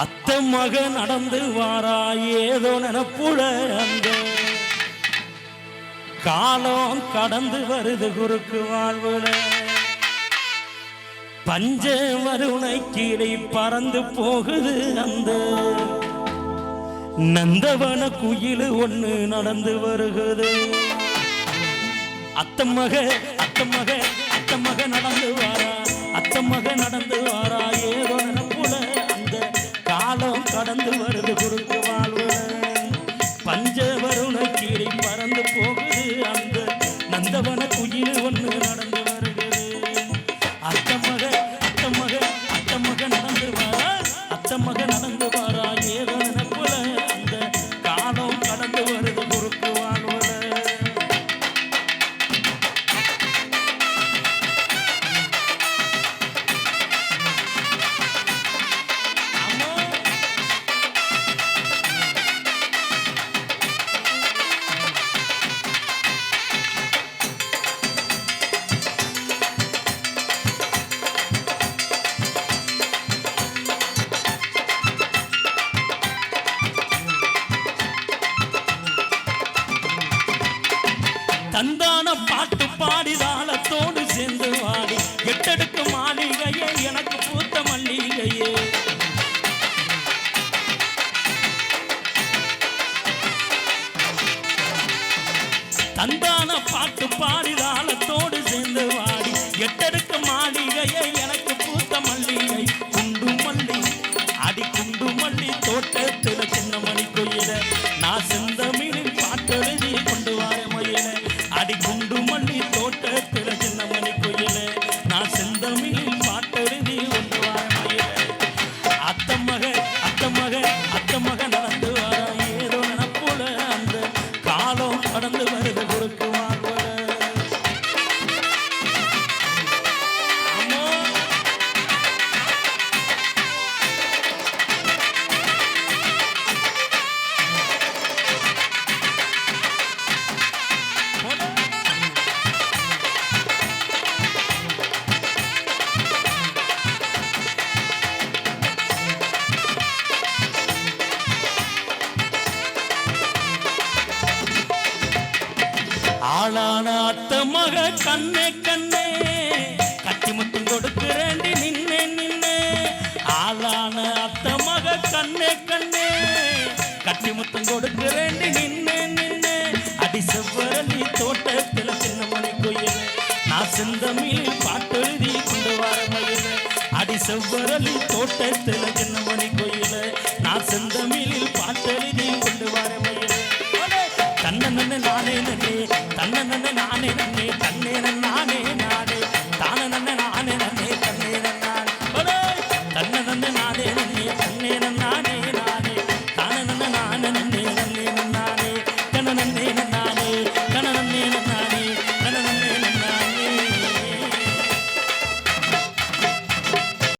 அத்த மக நடந்து வாரா ஏதோ நினப்புல அந்த காலம் கடந்து வருது குறுக்கு வாழ்வுல. பஞ்ச வருணை கீழே பறந்து போகுது அந்த. நந்தவன குயிலு ஒண்ணு நடந்து வருகுது. அத்தமக அத்தமக அத்தமக நடந்து வாரா அத்தமக நடந்து வாரா. கடந்து வருது குறுக்கு வாழ்வு பஞ்ச வருண கீழே பறந்து போகுது அந்த நந்தவன குயில் ஒன்று நடந்து வருகிறது அத்தமக அத்தமக அத்தமக நடந்து வா அத்தமக நடந்து வா. தந்தான பாட்டு பாடி தாளத்தோடு சேர்ந்து வாடி. எட்டெடுக்கு மாளிகையே எனக்கு பூத்த மல்லிகையே. தந்தான பாட்டு பாடி தாளத்தோடு சேர்ந்து வாடி. எட்டெடுக்கு மாளிகையே எனக்கு பூத்த மல்லிகை ஆளான அத்த மக கண்ணே கண்ணே. கட்டி முத்தம் கொடுக்கிறேன் நின்னே நின்னே. ஆளான அத்த மக கண்ணே கண்ணே. கட்டி முத்தம் கொடுக்கிறேன் நின்னே நின்னே. அடி செவ்வரளி தோட்டத்தில் சின்ன மணி கோயில். நான் செந்தமிழ் பாட்டெழுதி கொண்டு வர மயில் அடி செவ்வரளி தோட்டத்தில் சின்ன மணி கோயில். நான் செந்தமிழில்